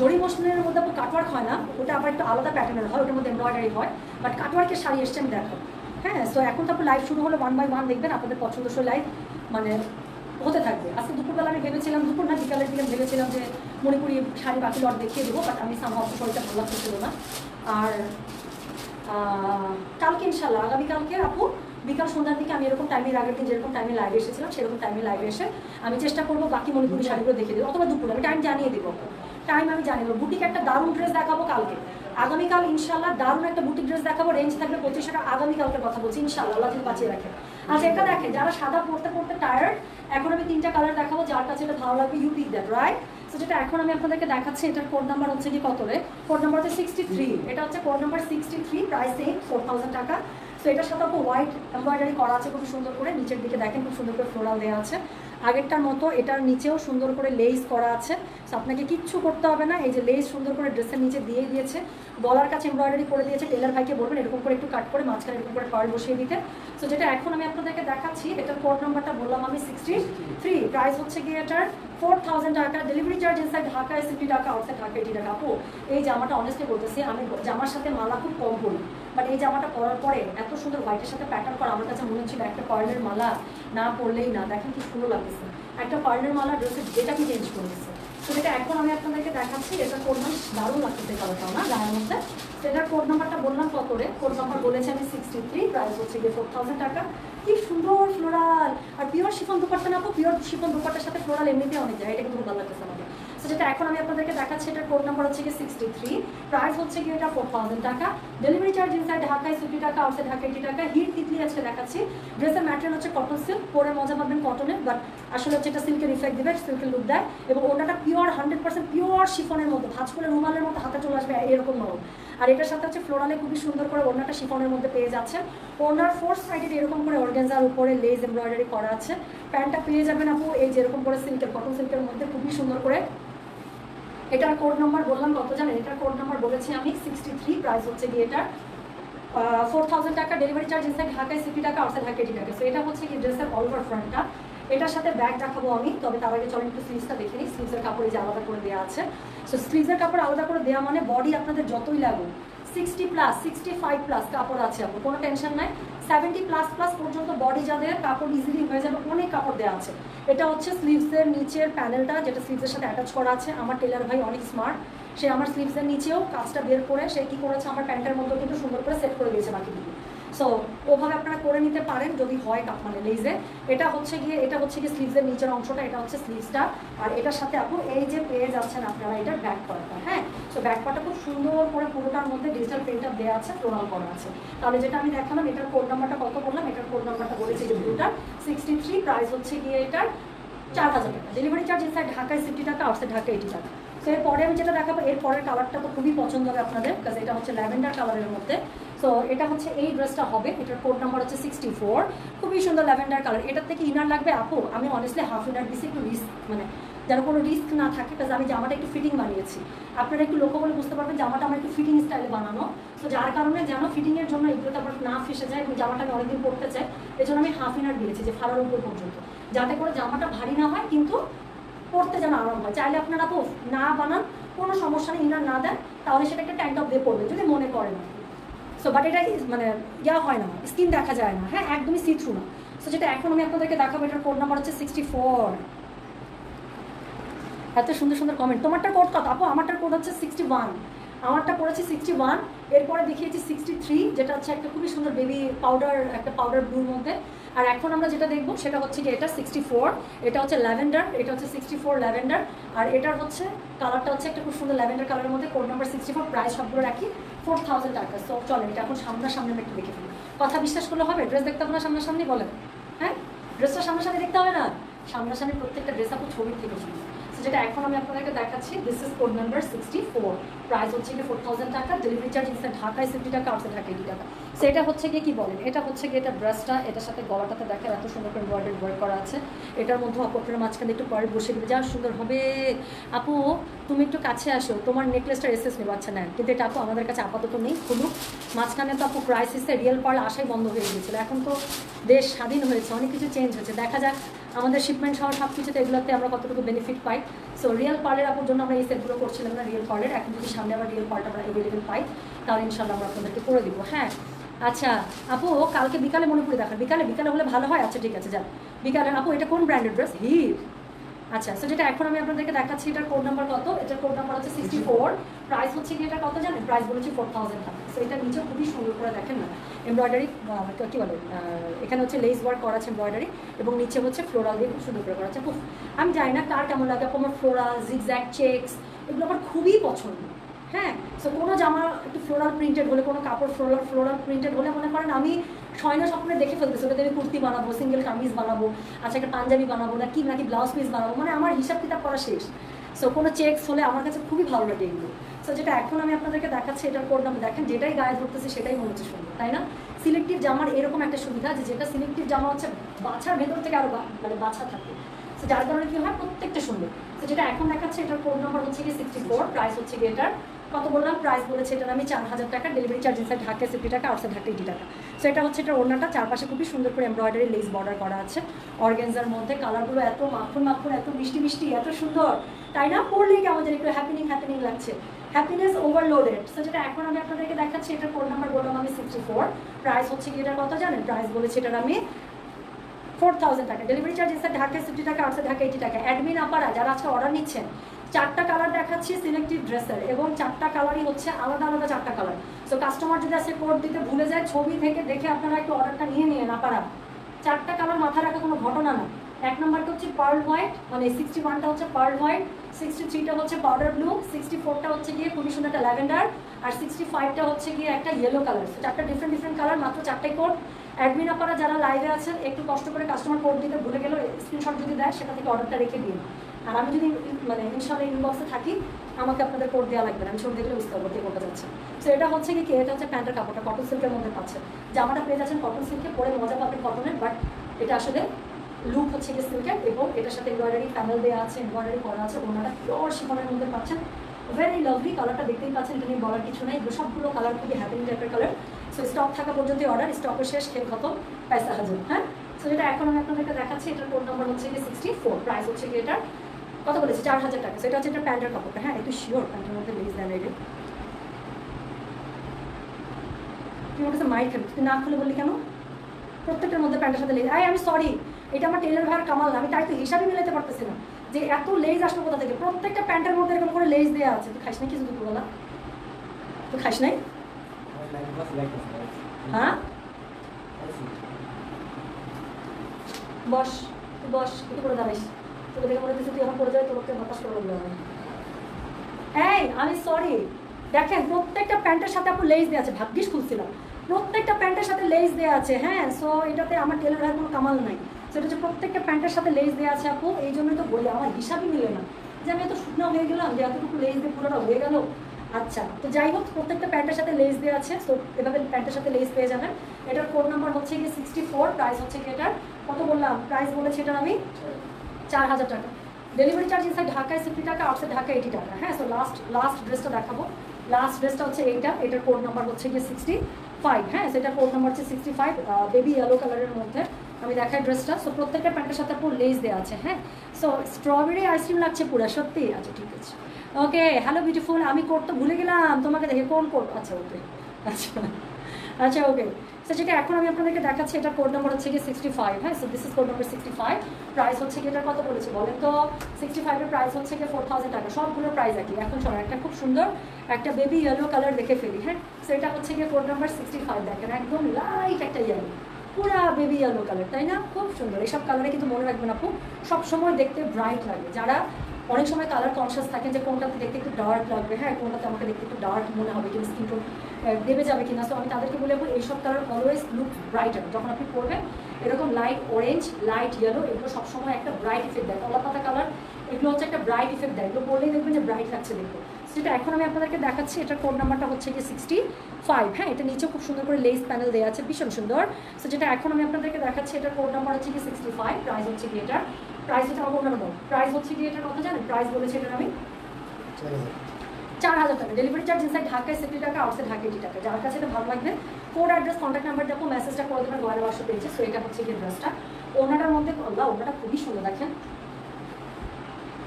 জরি মশলিনের মধ্যে আপু কাটওয়ার্ক হয় না, ওটা আবার একটু আলাদা প্যাটার্নের হয়, ওটার মধ্যে এমব্রয়ডারি হয় বাট কাটওয়ার্কের শাড়ি এসছে, আমি দেখো। হ্যাঁ সো এখন তো আপু লাইভ শুরু হলো ওয়ান বাই ওয়ান দেখবেন, আপনাদের পছন্দসই লাইভ মানে হতে থাকবে। আজকে দুপুরবেলা আমি ভেবেছিলাম দুপুর না বিকালের দিকে ভেবেছিলাম যে মণিপুরি শাড়ি বাকি লট দেখিয়ে দেবো বাট আমি সামহাও শরীরটা ভালো লাগতেছিল না। আর কালকে ইনশাল্লাহ আগামীকালকে আপু বিকাল সন্ধ্যার দিকে আমি এরকম টাইমের আগের দিন যেরকম টাইমে লাইভে এসেছিলাম সেরকম টাইমে লাইভে এসে আমি চেষ্টা করব বাকি মণিপুরি শাড়িগুলো দেখে দেবো অথবা দুপুরে আমি টাইম জানিয়ে দেবো। টাইম আমি জানিয়ে দেবো। বুটিক একটা দারুণ ড্রেস দেখাবো কালকে। আগামীকাল ইনশাল্লাহ দারুণ একটা বুটিক ড্রেস দেখাবো। রেঞ্জ থাকবে পঁচিশশো টাকা। আগামীকালকের কথা বলছি ইনশাল্লাহ আল্লাহ যদি বাঁচিয়ে রাখে। আচ্ছা এটা দেখেন, যারা সাদা পড়তে পড়তে টায়ার্ড এখন আমি তিনটা কালার দেখাবো, যার কাছে এটা ভালো লাগবে ইউ পিক দ্যাট রাইট তো যেটা এখন আমি আপনাদেরকে দেখাচ্ছি, এটার কোড নাম্বার হচ্ছে কি কত রে কোড নাম্বার হচ্ছে সিক্সটি থ্রি এটা হচ্ছে code number sixty three price same four thousand টাকা। তো এটার সাথে আপু হোয়াইট এমব্রয়ডারি করা আছে, খুব সুন্দর করে, নিচের দিকে দেখেন, খুব সুন্দর করে ফ্লোরাল দেওয়া আছে। আগেরটার মতো, এটার নিচেও সুন্দর করে লেস করা আছে। তো আপনাকে কিচ্ছু করতে হবে না, এই যে লেস সুন্দর করে ড্রেসের নিচে দিয়ে দিয়েছে। গলার কাছে এমব্রয়ডারি করে দিয়েছে টেলার ভাইকে বলবেন এরকম করে একটু কাট করে মাঝখানে এরকম করে পার বসিয়ে দিতে। সো যেটা এখন আমি আপনাদেরকে দেখাচ্ছি, এটার কোড নাম্বারটা বললাম আমি সিক্সটি থ্রি প্রাইস হচ্ছে গিয়ে এটার ফোর থাউজেন্ড টাকা delivery charge inside Dhaka sixty টাকা আউটসাইড ঢাকা এইটি টাকা আপু, এই জামাটা অনেস্টলি বলতেছি, আমি জামার সাথে মালা খুব কম পরি বাট এই জামাটা পরার পরে এত সুন্দর হোয়াইটের সাথে প্যাটার্ন করা, আমার কাছে মনে হচ্ছিল একটা পার্লের মালা না পরলেই না। দেখেন কি সুন্দর লাগতেছে। একটা পার্লের মালা ড্রেসের যেটাকে চেঞ্জ করে যেটা এখন আমি আপনাদেরকে দেখাচ্ছি, এটা কোড নাম্বার দারুণ লাগতেছে কালারটাও না, গায়ের কোড নাম্বারটা বললাম কত রে? কোড নাম্বার বলেছি আমি সিক্সটি থ্রি প্রাইস হচ্ছে গিয়ে ফোর থাউজেন্ড টাকা। কি সুন্দর ফ্লোরাল আর পিওর শিফন দুপাট্টা না পিওর শিফন দুপাট্টার সাথে ফ্লোরাল এমনিতে অনেক যায়, এটা কিন্তু ভালো লাগতেছে আমাকে। তো যেটা এখন আমি আপনাদেরকে দেখাচ্ছি এটার কোড নাম্বার হচ্ছে গিয়ে সিক্সটি থ্রি প্রাইস হচ্ছে গিয়ে এটা ফোর থাউজেন্ড টাকা। ডেলিভারি চার্জ ইনসাইড ঢাকায় ফিফটি টাকা আউটসাইড ঢাকা এইটি টাকা হিট তিতলি আজকে দেখাচ্ছি। ড্রেসের ম্যাটেরিয়াল হচ্ছে কটন সিল্ক পরে মজা পাবেন কটনের বাট আসলে হচ্ছে এটা সিল্কের ইফেক্ট দেবে সিল্কের লুক দেয়। এবং ওনাটা পিওর হান্ড্রেড পার্সেন্ট পিওর শিফনের মতো ভাজ করে রুমালের মতো হাতে চলে আসবে, এরকম নরম আর এটার সাথে হচ্ছে ফ্লোরালে খুবই সুন্দর করে ওনাটা শিফনের মধ্যে পেয়ে যাচ্ছে। ওনার ফোর্থ সাইডে এরকম করে অর্গেনজার উপরে লেজ এমব্রয়ডারি করা আছে, প্যান্টটা পেয়ে যাবেন আপু, এই যেরকম করে সিল্কের কটন সিল্কের মধ্যে খুবই সুন্দর করে এটার কোড নাম্বার বললাম, কত জানেন? এটার কোড নাম্বার বলেছি আমি সিক্সটি থ্রি প্রাইস হচ্ছে গিয়ে এটার। ফোর থাউজেন্ড টাকা ডেলিভারি চার্জ ইনসাইড ঢাকায় সিটি টাকা আউটসাইড ঢাকা এটি টাকা সো এটা হচ্ছে কি ড্রেসের অল ওভার ফ্রন্টটা এটার সাথে ব্যাগ দেখাবো আমি, তবে তার আগে চলেন একটু স্লিভসটা দেখে নিই। স্লিভসের কাপড় যে আলাদা করে দেওয়া আছে। সো স্লিভসের কাপড় আলাদা করে দেওয়া মানে বডি আপনাদের যতই লাগুক sixty plus sixty five plus কাপড় আছে আপনার, কোনো টেনশন নাই। সেভেন্টি প্লাস প্লাস পর্যন্ত বডি যাদের কাপড় ইজিলি হয়ে যাবে, অনেক কাপড় দেওয়া আছে। এটা হচ্ছে স্লিভসের নিচের প্যানেলটা যেটা স্লিভসের সাথে অ্যাটাচ করা আছে। আমার টেলার ভাই অনেক স্মার্ট সে আমার স্লিভসের নিচেও কাজটা বের করে, সে কী করেছে, আমার প্যান্টের মধ্যে কিন্তু সুন্দর করে সেট করে দিয়েছে বাকিগুলো। সো ওভাবে আপনারা করে নিতে পারেন যদি হয় কাপ মানে লেজে এটা হচ্ছে গিয়ে, এটা হচ্ছে গিয়ে স্লিভসের নিচের অংশটা, এটা হচ্ছে স্লিভসটা আর এটার সাথে আপু, এই যে পেয়ে যাচ্ছেন আপনারা, এটার ব্যাক পার্টটা হ্যাঁ? সো ব্যাক পার্টটা খুব সুন্দর করে পুরোটার মধ্যে ডিজিটাল প্রিন্টার দেওয়া আছে টোনাল করা আছে। তাহলে যেটা আমি দেখালাম, এটার কোড নাম্বারটা কত বললাম? এটার কোড নাম্বারটা বলেছি যে ব্লুটার সিক্সটি থ্রি প্রাইস হচ্ছে গিয়ে এটার চার হাজার টাকা। ডেলিভারি চার্জ ইনসাইড ঢাকায় সিফটি টাকা আউটসাইড ঢাকা এইটি টাকা। তো এরপরে আমি যেটা দেখাবো এর পরের কালারটা তো খুবই পছন্দ হবে আপনাদের বিকজ এটা হচ্ছে ল্যাভেন্ডার কালারের মধ্যে। সো এটা হচ্ছে এই ড্রেসটা হবে। এটার কোড নাম্বার হচ্ছে সিক্সটি ফোর খুবই সুন্দর ল্যাভেন্ডার কালার এটার থেকে ইনার লাগবে? আপু, আমি অনেস্টলি হাফ ইনার দিছি, একটু রিস্ক মানে যেন কোনো রিস্ক না থাকে বিকজ আমি জামাটা একটু ফিটিং বানিয়েছি। আপনারা একটু লক্ষ্য করে বুঝতে পারবেন, জামাটা আমার একটু ফিটিং স্টাইলে বানানো। তো যার কারণে যেন ফিটিংয়ের জন্য এগুলোতে আবার না ফেসে যায় এবং জামাটা আমি অনেকদিন পরতে চাই এই জন্য আমি হাফ ইনার দিয়েছি, যে ফাড়ার উপর পর্যন্ত। যাতে করে জামাটা ভারী না হয়, কিন্তু পড়তে যেন আরাম হয়। চাইলে আপনারা না বানান, কোনো সমস্যা নেই ইনার না দেন, তাহলে সেটা একটা ট্যাঙ্ক দিয়ে পড়বে যদি মনে করেন সো বাট এটা মানে ইয়া হয় না স্কিন দেখা যায় না। হ্যাঁ একদমই সি থ্রু না। সো যেটা এখন আমি আপনাদেরকে দেখাবো, এটার কোড নাম্বার হচ্ছে সিক্সটি ফোর এত সুন্দর সুন্দর কমেন্ট তোমারটা কোড কত? আপু, আমারটার কোড হচ্ছে সিক্সটি ওয়ান আমারটা পড়েছে সিক্সটি ওয়ান এরপরে দেখিয়েছি সিক্সটি থ্রি যেটা হচ্ছে একটা খুবই সুন্দর বেবি পাউডার একটা পাউডার ব্লুর মধ্যে। আর এখন আমরা যেটা দেখব সেটা হচ্ছে কি এটা সিক্সটি ফোর এটা হচ্ছে ল্যাভেন্ডার এটা হচ্ছে সিক্সটি ফোর ল্যাভেন্ডার আর এটার হচ্ছে কালারটা হচ্ছে একটা খুব সুন্দর ল্যাভেন্ডার কালারের মধ্যে। Code number sixty four price সবগুলো রাখি ফোর থাউজেন্ড টাকা। সো চলেন এটা এখন সামনাসামনি আমরা একটু দেখে ফেলি। কথা বিশ্বাস করলে হবে ড্রেস দেখতে হবে না সামনাসামনি বলেন? হ্যাঁ? ড্রেসটা সামনাসামনি দেখতে হবে না? সামনাসামনি প্রত্যেকটা ড্রেস আপু ছবির থেকে শুনি So, যেটা এখন আমি আপনাদেরকে দেখাচ্ছি this is code number sixty four price হচ্ছে গিয়ে ফোর থাউজেন্ড টাকা ডেলিভারি চার্জ ইনসাইড ঢাকায় সিফটি টাকা আউটসাইড ঢাকা এইটি টাকা। সো এটা হচ্ছে গিয়ে কি বলেন? এটা হচ্ছে গিয়ে এটা ড্রেসটা এটার সাথে গলাটাতে দেখেন এত সুন্দর করে এমব্রয়ডারি ওয়ার্ক করা আছে। এটার মধ্যে অপরের মাঝখানে একটু পরে বসে দিলে যা সুন্দর হবে। আপু, তুমি একটু কাছে আসো। তোমার নেকলেসটা এসএস নেব আচ্ছা নেন। কিন্তু এটা আপু আমাদের কাছে আপাতত নেই, খুলুক। মাঝখানে তো আপু ক্রাইসিসে রিয়েল পার্ল আসাই বন্ধ হয়ে গিয়েছিল। এখন তো দেশ স্বাধীন হয়েছে, অনেক কিছু চেঞ্জ হয়েছে। দেখা যাক আমাদের শিপমেন্ট সহ সব কিছুতে এগুলোতে আমরা কতটুকু বেনিফিট পাই? সো রিয়েল পার্লের আপুর জন্য আমরা এই সেটগুলো করছিলাম না রিয়েল পার্লের এখন যদি সামনে আবার রিয়েল পার্লটা আমরা অ্যাভেলেবেল পাই, তাহলে ইনশাল্লাহ আমরা আপনাদেরকে করে দিব। হ্যাঁ আচ্ছা আপু, কালকে বিকালে মনে পড়ে দেখার বিকালে বিকালে হলে ভালো হয়? আচ্ছা ঠিক আছে, যান। বিকালে, আপু, এটা কোন ব্র্যান্ডের ড্রেস হির আচ্ছা সো যেটা এখন আমি আপনাদেরকে দেখাচ্ছি, এটার কোড নাম্বার কত? এটার কোড নাম্বার হচ্ছে সিক্সটি ফোর প্রাইস হচ্ছে এটা কত জানেন? প্রাইস বলেছি ফোর থাউজেন্ড টাকা। সো এটা নিচে খুবই সুন্দর করে দেখেন না। এমব্রয়ডারি কী বলে এখানে হচ্ছে লেস ওয়ার্ক করা আছে এমব্রয়ডারি এবং নিচে হচ্ছে ফ্লোরাল দিয়ে খুব সুন্দর করে করা আছে। আমি জানি না কার কেমন লাগে আমার ফ্লোরাল জিগজ্যাক চেকস এগুলো আমার খুবই পছন্দ। হ্যাঁ সো কোনো জামা একটু ফ্লোরাল প্রিন্টেড হলে, কোনো কাপড় ফ্লোরাল ফ্লোরাল প্রিন্টেড হলে মনে করেন আমি ছয়না স্বপ্নে দেখে ফেলতেছি, ওটাতে আমি কুর্তি বানাবো সিঙ্গেল কামিজ বানাবো আচ্ছা একটা পাঞ্জাবি বানাবো না কি নাকি ব্লাউজ পিস বানাবো মানে আমার হিসাব কিতাব করা শেষ। সো কোনো চেকস হলে আমার কাছে খুবই ভালো লাগে এগুলো। সো যেটা এখন আমি আপনাদেরকে দেখাচ্ছি, এটার কোড নাম দেখেন, যেটাই গায়ে ধরতেছে সেটাই মনে হচ্ছে সুন্দর, তাই না? সিলেক্টিভ জামার এরকম একটা সুবিধা যে যেটা সিলেক্টিভ জামা হচ্ছে বাছার ভেতর থেকে আরও মানে বাছা থাকে। যার কারণে কি হয়, প্রত্যেকটা সুন্দর। যেটা এখন দেখাচ্ছে, এটার কোড নাম্বার হচ্ছে গিয়ে সিক্সটি ফোর প্রাইস হচ্ছে গিয়ে এটার কত বললাম প্রাইস বলেছে এটার আমি চার হাজার টাকা ডেলিভারি চার্জ ইনসাইড সিফটি টাকা আউটসাইড ঢাকা এইটি টাকা। সো এটা হচ্ছে এটা ওড়নাটা, চারপাশে খুবই সুন্দর করে এমব্রয়ডারি লেস বর্ডার করা আছে। অর্গেনজার মধ্যে কালারগুলো এত মাখন মাখন, এত মিষ্টি মিষ্টি, এত সুন্দর। তাই না? পড়লেই কেমন যেন একটু হ্যাপিনিং হ্যাপিনিং লাগছে। হ্যাপিনেস ওভারলোডেড সো যেটা এখন আমি আপনাদেরকে দেখাচ্ছি, এটার কোড নাম্বার বললাম আমি সিক্সটি ফোর প্রাইস হচ্ছে কি এটার কত জানেন? প্রাইস বলেছে এটার আমি ফোর থাউজেন্ড টাকা। Delivery charge inside Dhaka sixty টাকা আউটসাইড ঢাকা এইটি টাকা। অ্যাডমিন আপারা যারা আজকে অর্ডার নিচ্ছেন চারটা কালার দেখাচ্ছি সিলেক্টিভ ড্রেসের এবং চারটা কালারই হচ্ছে আলাদা আলাদা চারটা কালার সো কাস্টমার যদি আসে কোড দিতে ভুলে যায়, ছবি থেকে দেখে আপনারা একটু অর্ডারটা নিয়ে নিয়ে না পারা চারটা কালার মাথায় রাখা কোনো ঘটনা না। এক নম্বরটা হচ্ছে পার্ল হোয়াইট মানে সিক্সটি ওয়ানটা হচ্ছে পার্ল হোয়াইট সিক্সটি থ্রিটা হচ্ছে পাউডার ব্লু সিক্সটি ফোরটা হচ্ছে গিয়ে খুবই সুন্দর একটা ল্যাভেন্ডার আর সিক্সটি ফাইভটা হচ্ছে গিয়ে একটা ইয়েলো কালার চারটা ডিফারেন্ট ডিফারেন্ট কালার মাত্র চারটাই কোড অ্যাডমিন আপনারা যারা লাইভে আছেন, একটু কষ্ট করে কাস্টমার কোড দিতে ভুলে গেলেও স্ক্রিনশট যদি দেয়, সেটা থেকে অর্ডারটা রেখে দিন। আর আমি যদি মানে ইনশাল্লাহ ইনবক্সে থাকি, আমাকে আপনাদের কোড দেওয়া লাগবে আমি ছবি দেখলে বুঝতে পারব কে কোডটা যাচ্ছে সো এটা হচ্ছে কি এটা হচ্ছে প্যান্টের কাপড়টা কটন সিল্কের মধ্যে পাচ্ছে। জামাটা পেয়ে যাচ্ছেন কটন সিল্কে পরে মজা পাবেন কটনের বাট এটা আসলে লুক হচ্ছে কি সিল্কের এবং এটার সাথে এমব্রয়ডারি প্যানেল দেওয়া আছে এমব্রয়ডারি করা আছে ওনারা পিওর শিফনের মধ্যে পাচ্ছেন। ভেরি লাভলি কালারটা দেখতেই পাচ্ছেন, এটা নিয়ে বলার কিছু নেই। সবগুলো কালার খুবই হ্যাপি টাইপের কালার সো স্টক থাকা পর্যন্ত অর্ডার স্টকের শেষ খেল খতম পয়সা হাজার হ্যাঁ? সো যেটা এখন আমি আপনাদেরকে দেখাচ্ছি, এটার কোড নাম্বার হচ্ছে কি সিক্সটি ফোর প্রাইস হচ্ছে কি এটার কত বলেছি, চার হাজার টাকা। সেটা হচ্ছে এটা প্যান্টের কাপড়টা হ্যাঁ একটু শিওর প্যান্টের মধ্যে লেস দেন তুই আমার কাছে খাবি তুই না খুলে বললি কেন? প্রত্যেকটার মধ্যে প্যান্টের সাথে লেজ আই আমি সরি এটা আমার টেলার ভাইয়ের কামাল না আমি তাই তো হিসাবে মিলাতে পারতেছি না। যে এত লেজ আসলো কোথা থেকে? প্রত্যেকটা প্যান্টের মধ্যে এরকম করে লেজ দেওয়া আছে। তুই খাইস না কিছু দুপুরবেলা? তুই খাইস নাই? হ্যাঁ? বস, তুই বস, একটু করে দাঁড়াইস। তোকে দেখে মনে হচ্ছে তুই এখন পড়ে যাবে তোকে হতাশ করে বলবে আমি এই, আমি সরি দেখেন, প্রত্যেকটা প্যান্টের সাথে আপু লেস দেওয়া আছে। ভাগ্যিস খুলছিলাম। প্রত্যেকটা প্যান্টের সাথে লেস দেওয়া আছে। হ্যাঁ সো এটাতে আমার টেলার ভাইয়ের কোনো কামাল নাই। সেটা হচ্ছে প্রত্যেকটা প্যান্টের সাথে লেস দেওয়া আছে আপু। এই জন্যই তো বলি, আমার হিসাবই মিলে না। যে আমি এত শুকনো হয়ে গেলাম যে এতটুকু লেস দিয়ে পুরোটা হয়ে গেল। আচ্ছা তো যাই হোক, প্রত্যেকটা প্যান্টের সাথে লেস দেওয়া আছে। তো এভাবে প্যান্টের সাথে লেস পেয়ে যাবেন। এটার কোড নাম্বার হচ্ছে গিয়ে সিক্সটি ফোর প্রাইস হচ্ছে গিয়ে এটার, কত বললাম? প্রাইস বলেছে এটার আমি? চার হাজার টাকা। ডেলিভারি চার্জ ইনসাইড ঢাকায় সিফটি টাকা আউটসাইড ঢাকা এইটি টাকা। হ্যাঁ সো লাস্ট লাস্ট ড্রেসটা দেখাবো। লাস্ট ড্রেসটা হচ্ছে এইটা, এটার কোড নাম্বার হচ্ছে গিয়ে সিক্সটি ফাইভ হ্যাঁ সেটার কোড নাম্বার হচ্ছে সিক্সটি ফাইভ বেবি ইয়েলো কালারের মধ্যে। আমি দেখাই ড্রেসটা সো প্রত্যেকটা প্যান্টের সাথে পুরো লেস দেওয়া আছে হ্যাঁ। সো স্ট্রবেরি আইসক্রিম লাগছে পুরো, সত্যি? আচ্ছা ঠিক আছে। ওকে হ্যালো বিউটিফুল আমি কোড তো ভুলে গেলাম। তোমাকে দেখে কোন কোড আচ্ছা ওকে আচ্ছা আচ্ছা ওকে সো যেটা এখন আমি আপনাদেরকে দেখাচ্ছি, এটা কোড নাম্বার হচ্ছে কি সিক্সটি ফাইভ হ্যাঁ? So this is code number sixty five price হচ্ছে কি এটার কত বলেছি বলেন তো? সিক্সটি ফাইভের প্রাইস হচ্ছে কি ফোর থাউজেন্ড টাকা। সবগুলোর প্রাইস একই। এখন শোনো একটা খুব সুন্দর, একটা বেবি ইয়েলো কালার দেখে ফেলি হ্যাঁ? সো এটা হচ্ছে গিয়ে কোড নাম্বার সিক্সটি ফাইভ দেখেন, একদম লাইট একটা ইয়েলো পুরা বেবি ইয়েলো কালার তাই না? খুব সুন্দর। এইসব কালারে কিন্তু মনে রাখবেন আপু, সবসময় দেখতে ব্রাইট লাগে। যারা অনেক সময় কালার কনসিয়াস থাকেন যে কোনটাতে দেখতে একটু ডার্ক লাগবে হ্যাঁ কোনটাতে আমাকে দেখতে একটু ডার্ক মনে হবে কিনা স্কিন টোন দেবে যাবে কিনা। সো আমি তাদেরকে বলে বলব এইসব কালার অলওয়েজ লুক ব্রাইটার যখন আপনি পরবেন, এরকম লাইট অরেঞ্জ লাইট ইয়েলো এগুলো সবসময় একটা ব্রাইট ইফেক্ট দেয়। কলা পাতা কালার এগুলো হচ্ছে একটা ব্রাইট ইফেক্ট দেয়। এগুলো পরলেই দেখবেন যে ব্রাইট লাগছে দেখতে। সেটা এখন আমি আপনাদেরকে দেখাচ্ছি, এটার কোড নাম্বারটা হচ্ছে কি সিক্সটি ফাইভ হ্যাঁ এটা নিচে খুব সুন্দর করে লেস প্যানেল দেওয়া আছে, ভীষণ সুন্দর। সো যেটা এখন আমি আপনাদেরকে দেখাচ্ছি, এটার কোড নাম্বার হচ্ছে কি সিক্সটি ফাইভ প্রাইস হচ্ছে কি এটার প্রাইস হচ্ছে আমার অন্যান্য প্রাইস হচ্ছে কি এটার কথা জানেন? প্রাইস বলেছে এটার আমি। চার হাজার টাকা। ডেলিভারি চার্জ ইনসাইড ঢাকায় সিটি টাকা আউটসাইড ঢাকা এইটি টাকা। যার কাছে এটা ভালো লাগবে কোড অ্যাড্রেস কন্ট্যাক্ট নাম্বার দেখো মেসেজটা করে দেবেন গোয়ার বাসা পেয়েছে। সো এটা হচ্ছে গিয়ে ড্রেসটা ওনাটার মধ্যে, আল্লাহ, ওনাটা খুবই সুন্দর, দেখেন।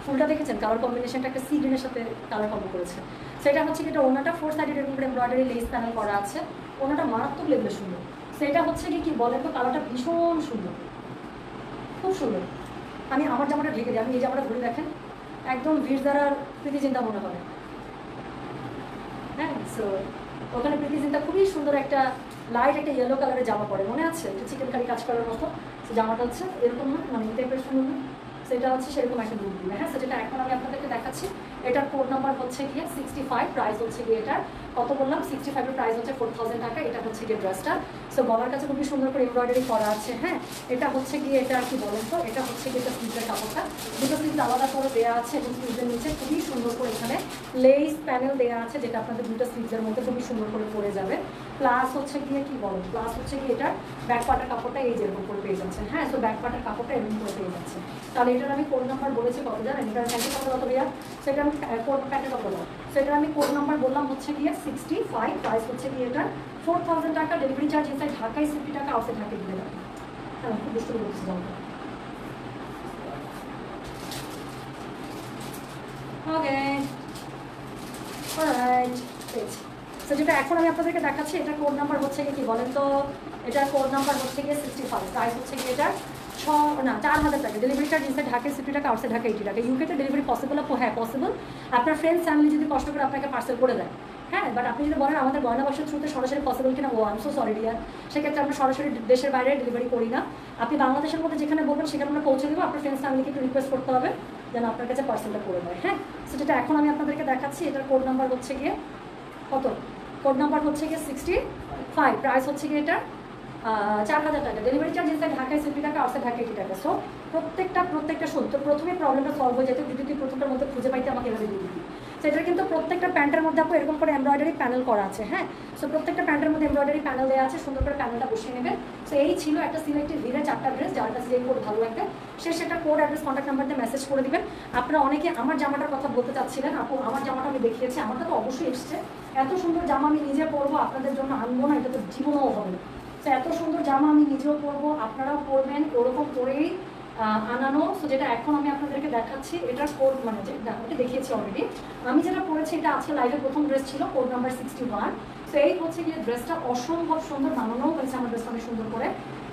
ফুলটা দেখেছেন? কালার কম্বিনেশনটা একটা সি গ্রিনের সাথে কালার কম্বো করেছে। সেটা হচ্ছে কি এটা ওনাটা ফোর সাইডেড এরকম করে এমব্রয়ডারি লেস প্যানেল করা আছে। ওনাটা মারাত্মক লেভেলে সুন্দর। সেটা হচ্ছে কি কি বলেন তো? কালারটা ভীষণ সুন্দর। খুব সুন্দর। আমি আমার জামাটা ঢেকে দিই আমি এই জামাটা ধরে দেখেন একদম ভিড় দ্বারা প্রীতি চিন্তা মনে হবে হ্যাঁ সো ওখানে প্রীতি চিন্তা খুবই সুন্দর একটা লাইট একটা ইয়েলো কালারের জামা পরে, মনে আছে? একটা চিকেন কারি কাজ করার মতো সে জামাটা হচ্ছে এরকম না মানে টাইপের সুন্দর সেটা হচ্ছে সেরকম একটা লুক দিবে। হ্যাঁ সেটা এখন আমি আপনাদেরকে দেখাচ্ছি এটার কোড নাম্বার হচ্ছে গিয়ে সিক্সটি ফাইভ প্রাইস হচ্ছে গিয়ে এটার কত বললাম? সিক্সটি ফাইভের প্রাইস হচ্ছে ফোর থাউজেন্ড টাকা, এটা হচ্ছে গিয়ে ড্রেসটা সো গলার কাছে খুবই সুন্দর করে এমব্রয়ডারি করা আছে হ্যাঁ? এটা হচ্ছে গিয়ে এটা আর কি বলেন তো? এটা হচ্ছে গিয়ে এটা স্লিভের কাপড়টা। দুটো স্লিভ আলাদা করে দেওয়া আছে এবং স্লিভের নিচে খুবই সুন্দর করে এখানে লেস প্যানেল দেওয়া আছে, যেটা আপনাদের দুটো স্লিভের মধ্যে খুবই সুন্দর করে পরে যাবে। প্লাস হচ্ছে গিয়ে কি বলেন? প্লাস হচ্ছে গিয়ে এটার ব্যাক পাটার কাপড়টা এই যেরকম করে পেয়ে যাচ্ছেন হ্যাঁ? সো ব্যাক পাটার কাপড়টা এরকম করে পেয়ে যাচ্ছে তাহলে এটার আমি কোন নাম্বার বলেছি কত জানেন? এটা প্যান্টের কাপড় কত ভাইয়া? সেটা আমি কোড আমি কোড নাম্বার বললাম হচ্ছে গিয়ে সিক্সটি ফাইভ প্রাইস হচ্ছে গিয়ে এটা ফোর থাউজেন্ড টাকা ডেলিভারি চার্জ ঢাকায় সিফটি টাকা হবে হ্যাঁ খুব যেটা এখন আমি আপনাদেরকে দেখাচ্ছি এটা কোড নাম্বার হচ্ছে কি বলেন তো? এটা কোড নাম্বার হচ্ছে গিয়ে সিক্সটি ফাইভ প্রাইস হচ্ছে গিয়ে এটা ছ না চার হাজার টাকা ডেলিভারি চার্জ ইনসাইড ঢাকায় সিফটি টাকা আউটসাইড ঢাকা এইটি টাকা ইউকেতে ডেলিভারি পসিবল হ্যাঁ পসিবল আপনার ফ্রেন্ডস ফ্যামিলি যদি কষ্ট করে আপনাকে পার্সেল করে দেয় হ্যাঁ বাট আপনি যদি বলেন আমাদের গয়না বাসার থ্রুতে সরাসরি পসিবল কিনা ও আম সো সরি ডিয়ার সেক্ষেত্রে আমরা সরাসরি দেশের বাইরে ডেলিভারি করি না আপনি বাংলাদেশের মধ্যে যেখানে বলবেন সেখানে আমরা পৌঁছে দেবো আপনার ফ্রেন্ডস ফ্যামিলিকে একটু রিকোয়েস্ট করতে হবে যেন আপনার কাছে পার্সেলটা করে দেয় হ্যাঁ সো যেটা এখন আমি আপনাদেরকে দেখাচ্ছি এটার কোড নাম্বার হচ্ছে গিয়ে কত কোড নাম্বার হচ্ছে গিয়ে সিক্সটি ফাইভ প্রাইস হচ্ছে গিয়ে এটা চার হাজার টাকা। ডেলিভারি চার্জ ইনসাইড ঢাকায় সিফটি টাকা আউটসাইড ঢাকা এইটি টাকা। সো প্রত্যেকটা প্রত্যেকটা তো প্রথমে প্রবলেমটা সলভ হয়ে যেত। যদি তুই প্রথমটার মধ্যে খুঁজে পাইতে আমাকে এভাবে দিয়ে দিবি সেটার কিন্তু প্রত্যেকটা প্যান্টের মধ্যে আপু এরকম করে এমব্রয়ডারি প্যানেল করা আছে হ্যাঁ? সো প্রত্যেকটা প্যান্টের মধ্যে এমব্রয়ডারি প্যানেল দেওয়া আছে। সুন্দর করে প্যানেলটা বসিয়ে নেবেন। সো এই ছিল একটা সিলেক্টেড ভিড়ে চারটা ড্রেস যার কাছে যে কোড ভালো লাগবে, সে সেটা কোড অ্যাড্রেস কন্ট্যাক্ট নাম্বার দিয়ে মেসেজ করে দিবেন। আপনারা অনেকে আমার জামাটার কথা বলতে চাচ্ছিলেন। আপু, আমার জামাটা আমি দেখিয়েছি। আমারটা তো অবশ্যই এসছে। এত সুন্দর জামা আমি নিজে পরবো, আপনাদের জন্য আনব না, এটা তো জীবনেও হবে তো এত সুন্দর জামা আমি নিজেও পরবো আপনারাও পরবেন ওরকম পরেই আনানো। সো যেটা এখন আমি আপনাদেরকে দেখাচ্ছি এটার কোড মানে যে না, দেখিয়েছি অলরেডি আমি যেটা পরেছি এটা আজকে লাইভের প্রথম ড্রেস ছিল code number sixty one so এই হচ্ছে গিয়ে ড্রেসটা অসম্ভব সুন্দর বানানোও হয়েছে আমার ড্রেসটা অনেক সুন্দর করে।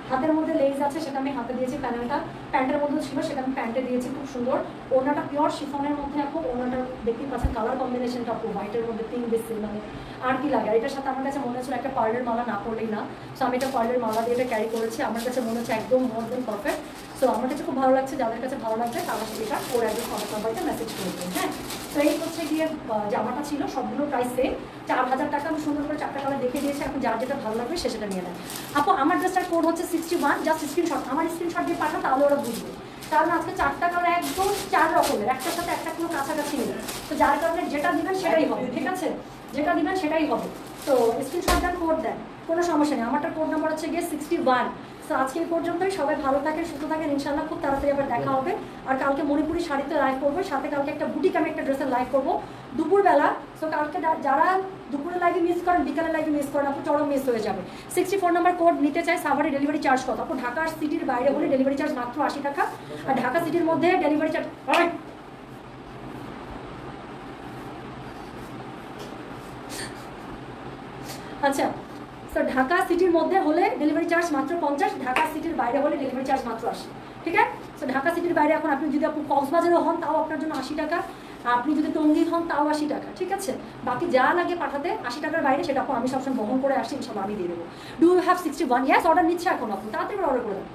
হাতের মধ্যে লেজ আছে, সেটা আমি হাতে দিয়েছি প্যানেলটা প্যান্টের মধ্যে ছিল, সেটা আমি প্যান্টে দিয়েছি, খুব সুন্দর। ওনাটা পিওর শিফনের মধ্যে এখন ওনাটা দেখতেই পাচ্ছেন কালার কম্বিনেশনটা খুব হোয়াইটের মধ্যে পিঙ্ক বেশি মানে আর কি লাগে? এটার সাথে আমার কাছে মনে হচ্ছিল একটা পার্লের মালা না পড়লেই না। সো আমি এটা পার্লের মালা দিয়ে এটা ক্যারি করেছি। আমার কাছে মনে হচ্ছে একদম মোর দেন পারফেক্ট সো আমার কাছে খুব ভালো লাগছে, যাদের কাছে ভালো লাগছে, তারা সেটা ওর একদম কন্ট্যাক্ট মেসেজ করে দেবেন হ্যাঁ? এই হচ্ছে গিয়ে জামাটা ছিল সবগুলো প্রাইস সেম চার হাজার টাকা আমি সুন্দর করে চারটা কালার দেখে দিয়েছি এখন যার যেটা ভালো লাগবে সে সেটা নিয়ে নেয়। আপু আমার ড্রেসটার কোড হচ্ছে সিক্সটি ওয়ান জাস্ট স্ক্রিনশট আমার স্ক্রিনশট দিয়ে পাঠান তাহলে ওরা বুঝবে। কারণ আজকে চারটা কালার একদম চার রকমের একটার সাথে একটা কোনো কাছাকাছি নেই। তো যার কারণে যেটা দিবেন সেটাই হবে ঠিক আছে? যেটা দিবেন সেটাই হবে। তো স্ক্রিনশট দেন কোড দেন কোনো সমস্যা নেই। আমারটা কোড নাম্বার হচ্ছে গিয়ে সিক্সটি ওয়ান তো আজকে পর্যন্তই। সবাই ভালো থাকেন, সুস্থ থাকেন। ইনশাল্লাহ খুব তাড়াতাড়ি আবার দেখা হবে। আর কালকে মণিপুরি শাড়িতে লাইভ করব। সাথে কালকে একটা বুটিক আমি একটা ড্রেসের লাইভ করব। দুপুরবেলা সো কালকে যারা দুপুরে লাইভে মিস করেন বিকালে লাইভে মিস করেন, আপু, চরম মিস হয়ে যাবে। সিক্সটি ফোর নাম্বার কোড নিতে চাই, সাভারে ডেলিভারি চার্জ কত? আপু, ঢাকার সিটির বাইরে হলে ডেলিভারি চার্জ মাত্র আশি টাকা। আর ঢাকা সিটির মধ্যে ডেলিভারি চার্জ আচ্ছা তো ঢাকা সিটির মধ্যে হলে ডেলিভারি চার্জ মাত্র পঞ্চাশ ঢাকা সিটির বাইরে হলে ডেলিভারি চার্জ মাত্র আশি, ঠিক আছে? তো ঢাকা সিটির বাইরে এখন আপনি যদি আপনি কক্সবাজারও হন, তাও আপনার জন্য আশি টাকা। আপনি যদি টঙ্গি হন, তাও আশি টাকা, ঠিক আছে? বাকি যা লাগে পাঠাতে, আশি টাকার বাইরে সেটা আমি সবসময় বহন করে আসি ইনশাল্লাহ আমি দিয়ে দেবো। Do you have sixty one yes order নিচ্ছে এখন আপনি তাড়াতাড়ি অর্ডার করে দেন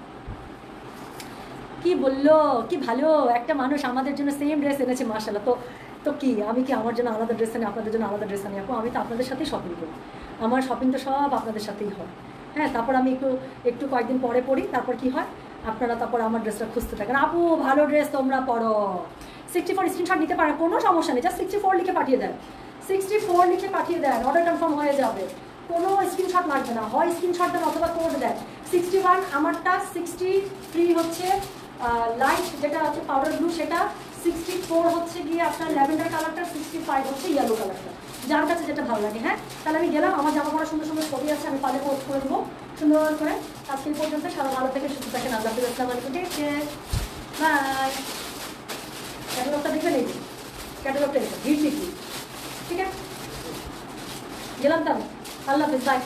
কি বলল? কি ভালো? একটা মানুষ আমাদের জন্য সেম ড্রেস এনেছে মার্শাল্লাহ তো তো কি? আমি কি আমার জন্য আলাদা ড্রেস আনি আপনাদের জন্য আলাদা ড্রেস আনি আপু? আমি তো আপনাদের সাথেই শপিং করি। আমার শপিং তো সব আপনাদের সাথেই হয়। হ্যাঁ তারপর আমি একটু একটু কয়েকদিন পরে পড়ি, তারপর কি হয়? আপনারা তারপর আমার ড্রেসটা খুঁজতে থাকেন। আপু, ভালো ড্রেস তোমরা পড়ো সিক্সটি ফোর স্ক্রিনশট নিতে পারেন, কোনো সমস্যা নেই। জাস্ট সিক্সটি ফোর লিখে পাঠিয়ে দেন। সিক্সটি ফোর লিখে পাঠিয়ে দেন অর্ডার কনফার্ম হয়ে যাবে। কোনো স্ক্রিনশট লাগবে না। হয় স্ক্রিনশট দেন অথবা কোড দেন। সিক্সটি ওয়ান আমারটা সিক্সটি থ্রি হচ্ছে লাইট যেটা হচ্ছে পাউডার ব্লু সেটা সিক্সটি ফোর হচ্ছে গিয়ে আপনার ল্যাভেন্ডার কালারটা সিক্সটি ফাইভ হচ্ছে ইয়েলো কালারটা যার কাছে যেটা ভালো লাগে হ্যাঁ? তাহলে আমি গেলাম, আমার জামা পড়া সুন্দর সুন্দর ছবি আছে, আমি পালে পোস্ট করে দেবো। সুন্দর করে আজকে পর্যন্ত, সারা ভালো থেকে সুস্থ থাকেন আল্লাহ আসসালামু আলাইকুম। দেখে কেয়ার বাই ক্যাটালগটা দেখবেন এই ক্যাটালগটা ঠিক আছে? গেলাম তাহলে। আল্লাহ হাফিজ বাই